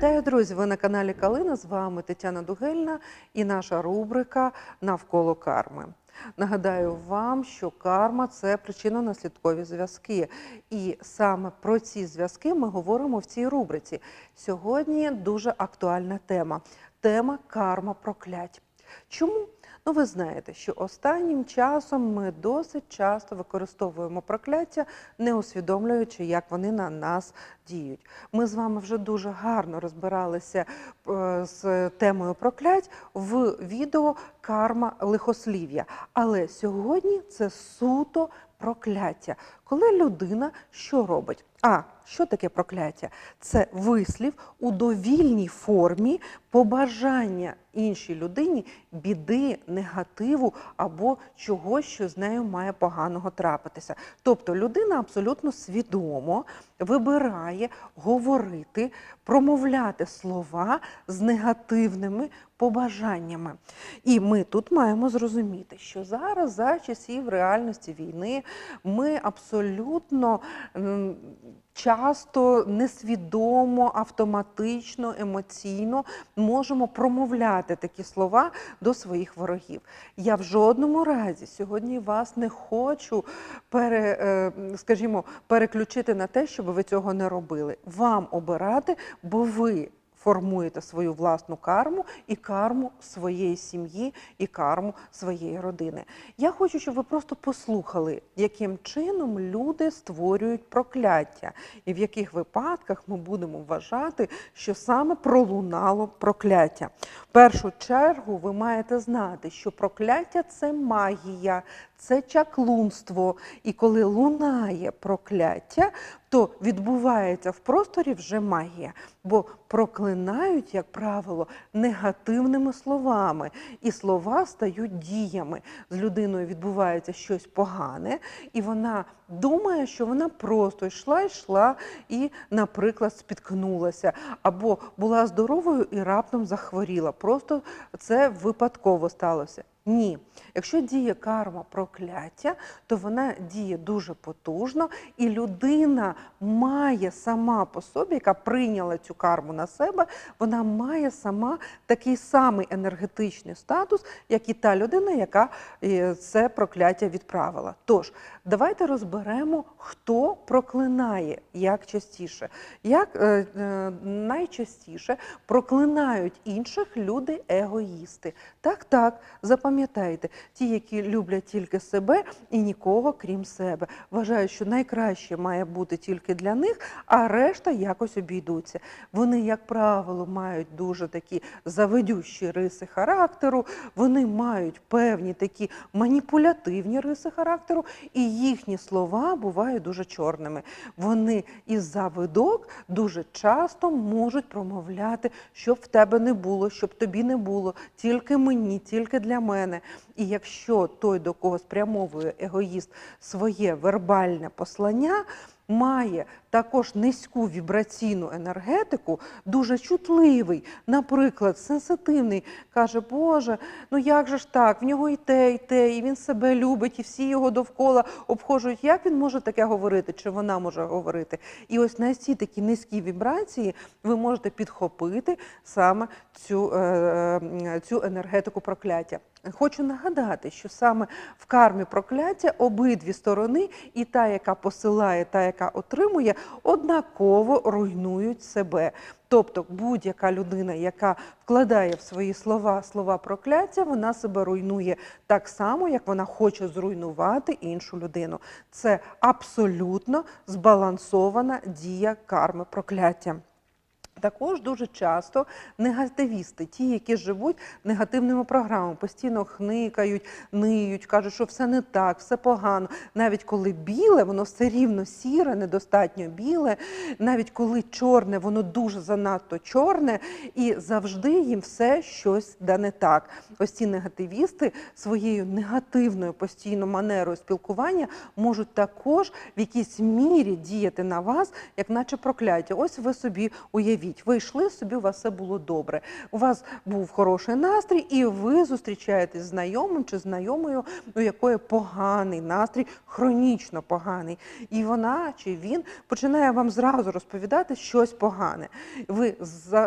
Вітаю, друзі! Ви на каналі Калина. З вами Тетяна Дугельна і наша рубрика Навколо карми. Нагадаю вам, що карма це причинно-наслідкові зв'язки. І саме про ці зв'язки ми говоримо в цій рубриці. Сьогодні дуже актуальна тема тема карма проклять. Чому? Ну, ви знаєте, що останнім часом ми досить часто використовуємо прокляття, не усвідомлюючи, як вони на нас діють. Ми з вами вже дуже гарно розбиралися е, з темою проклять в відео Карма лихослів'я. Але сьогодні це суто прокляття. Коли людина що робить? А що таке прокляття? Це вислів у довільній формі побажання іншій людині біди, негативу або чогось, що з нею має поганого трапитися. Тобто людина абсолютно свідомо вибирає говорити, промовляти слова з негативними побажаннями. І ми тут маємо зрозуміти, що зараз за часів реальності війни ми абсолютно часто несвідомо, автоматично, емоційно можемо промовляти такі слова до своїх ворогів. Я в жодному разі сьогодні вас не хочу пере, е, скажімо, переключити на те, щоб ви цього не робили. Вам обирати, бо ви формуєте свою власну карму і карму своєї сім'ї, і карму своєї родини. Я хочу, щоб ви просто послухали, яким чином люди створюють прокляття, і в яких випадках ми будемо вважати, що саме пролунало прокляття. В першу чергу ви маєте знати, що прокляття це магія, це чаклунство. І коли лунає прокляття, то відбувається в просторі вже магія, бо проклинають, як правило, негативними словами, і слова стають діями. З людиною відбувається щось погане, і вона думає, що вона просто йшла, йшла і, наприклад, спіткнулася, або була здоровою і раптом захворіла. Просто це випадково сталося. Ні, якщо діє карма прокляття, то вона діє дуже потужно, і людина має сама по собі, яка прийняла цю карму на себе, вона має сама такий самий енергетичний статус, як і та людина, яка е, це прокляття відправила. Тож, давайте розберемо, хто проклинає як частіше. Як е, е, найчастіше проклинають інших люди егоїсти. Так, так, запам'ятайте, ті, які люблять тільки себе і нікого крім себе. Вважають, що найкраще має бути тільки для них, а решта якось обійдуться. Вони, як правило, мають дуже такі заведющі риси характеру, вони мають певні такі маніпулятивні риси характеру, і їхні слова бувають дуже чорними. Вони із завидок дуже часто можуть промовляти, щоб в тебе не було, щоб тобі не було, тільки мені, тільки для мене. І якщо той, до кого спрямовує егоїст своє вербальне послання, має також низьку вібраційну енергетику, дуже чутливий, наприклад, сенситивний, каже, Боже, ну як же ж так, в нього і те, і те, і він себе любить, і всі його довкола обходжують. Як він може таке говорити, чи вона може говорити? І ось на ці такі низькі вібрації ви можете підхопити саме цю, е, е, цю енергетику прокляття. Хочу нагадати, що саме в кармі прокляття обидві сторони, і та, яка посилає, та, яка отримує, однаково руйнують себе. Тобто будь-яка людина, яка вкладає в свої слова слова прокляття, вона себе руйнує так само, як вона хоче зруйнувати іншу людину. Це абсолютно збалансована дія карми прокляття. Також дуже часто негативісти, ті, які живуть негативними програмами, постійно хникають, ниють, кажуть, що все не так, все погано. Навіть коли біле, воно все рівно сіре, недостатньо біле. Навіть коли чорне, воно дуже занадто чорне, і завжди їм все щось да не так. Ось ці негативісти своєю негативною постійно манерою спілкування можуть також в якійсь мірі діяти на вас, як наче прокляття. Ось ви собі уявіть. Уявіть, ви йшли собі, у вас все було добре. У вас був хороший настрій, і ви зустрічаєтесь з знайомим чи знайомою, у якої поганий настрій, хронічно поганий. І вона чи він починає вам зразу розповідати щось погане. Ви е,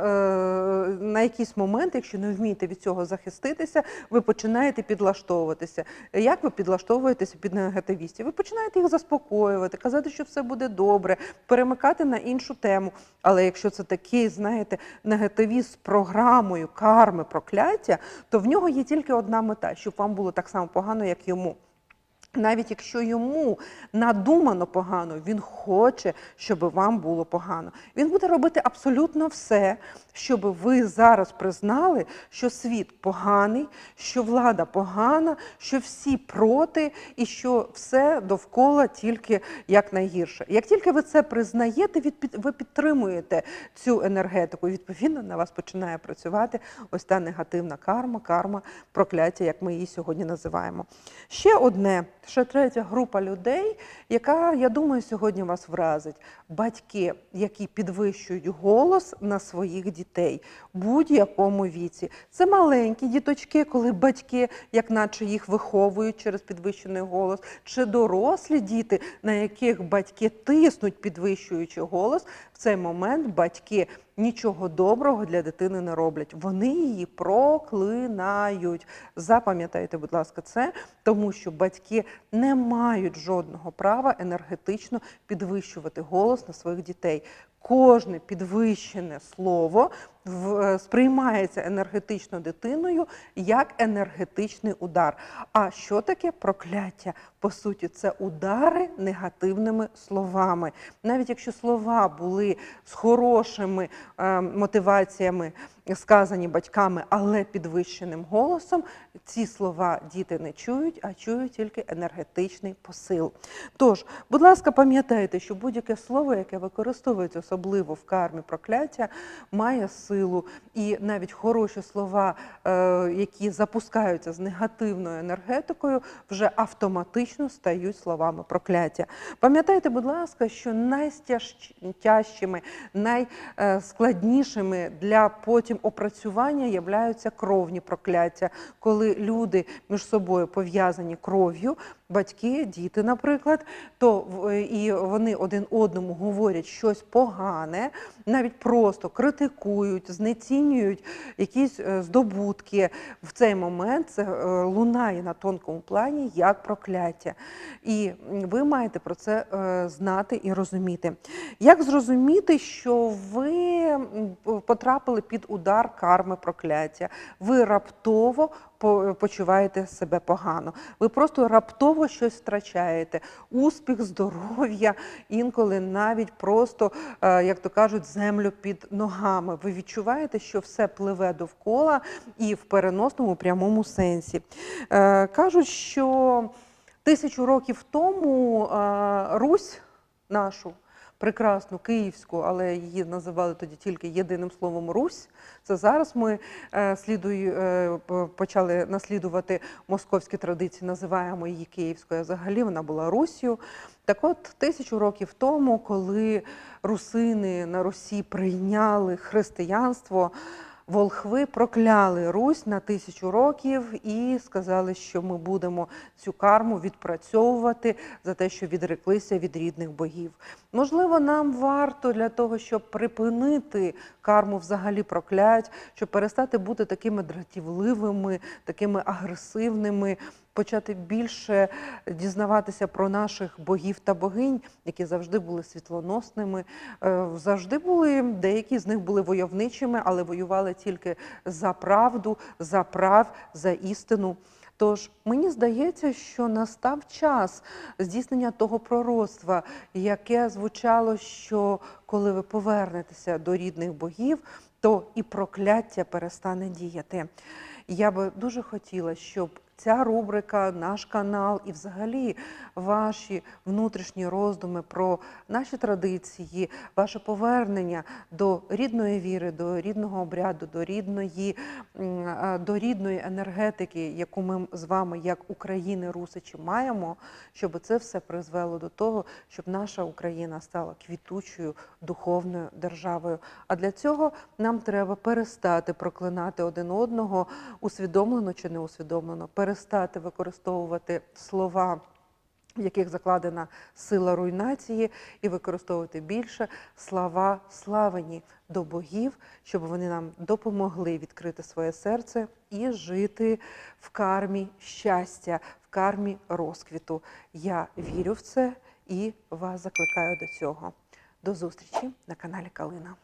на якийсь момент, якщо не вмієте від цього захиститися, ви починаєте підлаштовуватися. Як ви підлаштовуєтеся під негативістів? Ви починаєте їх заспокоювати, казати, що все буде добре, перемикати на іншу тему. Але якщо це такий, знаєте, негативіст програмою карми, прокляття, то в нього є тільки одна мета, щоб вам було так само погано, як йому. Навіть якщо йому надумано погано, він хоче, щоб вам було погано. Він буде робити абсолютно все, щоб ви зараз признали, що світ поганий, що влада погана, що всі проти, і що все довкола тільки як найгірше. Як тільки ви це признаєте, ви підтримуєте цю енергетику. і, Відповідно, на вас починає працювати ось та негативна карма, карма прокляття, як ми її сьогодні називаємо. Ще одне, ще третя група людей, яка, я думаю, сьогодні вас вразить. Батьки, які підвищують голос на своїх дітей в будь-якому віці. Це маленькі діточки, коли батьки, як наче їх виховують через підвищений голос, чи дорослі діти, на яких батьки тиснуть, підвищуючи голос, цей момент батьки нічого доброго для дитини не роблять. Вони її проклинають. Запам'ятайте, будь ласка, це, тому що батьки не мають жодного права енергетично підвищувати голос на своїх дітей. Кожне підвищене слово в- е, сприймається енергетично дитиною як енергетичний удар. А що таке прокляття? По суті, це удари негативними словами. Навіть якщо слова були з хорошими е, мотиваціями сказані батьками, але підвищеним голосом, ці слова діти не чують, а чують тільки енергетичний посил. Тож, будь ласка, пам'ятайте, що будь-яке слово, яке використовується особливо в кармі прокляття, має силу. І навіть хороші слова, е, які запускаються з негативною енергетикою, вже автоматично стають словами прокляття. Пам'ятайте, будь ласка, що найстяжчими, найскладнішими для потім опрацювання являються кровні прокляття, коли люди між собою пов'язані кров'ю, батьки, діти, наприклад, то і вони один одному говорять щось погане, навіть просто критикують, знецінюють якісь е, здобутки. В цей момент це е, лунає на тонкому плані як прокляття. І ви маєте про це е, знати і розуміти. Як зрозуміти, що ви потрапили під удар карми прокляття? Ви раптово почуваєте себе погано. Ви просто раптово щось втрачаєте. Успіх, здоров'я, інколи навіть просто, е, як то кажуть, землю під ногами. Ви відчуваєте, що все пливе довкола і в переносному прямому сенсі. Е, Кажуть, що тисячу років тому е, Русь нашу. Прекрасну київську, але її називали тоді тільки єдиним словом Русь. Це зараз ми е, слідую, е, почали наслідувати московські традиції, називаємо її київською. а Взагалі вона була Русью. Так от тисячу років тому, коли русини на Русі прийняли християнство, волхви прокляли Русь на тисячу років і сказали, що ми будемо цю карму відпрацьовувати за те, що відреклися від рідних богів. Можливо, нам варто для того, щоб припинити карму взагалі проклять, щоб перестати бути такими дратівливими, такими агресивними, почати більше дізнаватися про наших богів та богинь, які завжди були світлоносними, е, завжди були деякі з них були войовничими, але воювали тільки за правду, за прав, за істину. Тож мені здається, що настав час здійснення того пророцтва, яке звучало, що коли ви повернетеся до рідних богів, то і прокляття перестане діяти. Я би дуже хотіла, щоб ця рубрика, наш канал і взагалі ваші внутрішні роздуми про наші традиції, ваше повернення до рідної віри, до рідного обряду, до рідної, до рідної енергетики, яку ми з вами, як України, русичі, маємо, щоб це все призвело до того, щоб наша Україна стала квітучою духовною державою. А для цього нам треба перестати проклинати один одного, усвідомлено чи не усвідомлено, перестати використовувати слова. В яких закладена сила руйнації, і використовувати більше слова славені до богів, щоб вони нам допомогли відкрити своє серце і жити в кармі щастя, в кармі розквіту. Я вірю в це і вас закликаю до цього. До зустрічі на каналі Калина.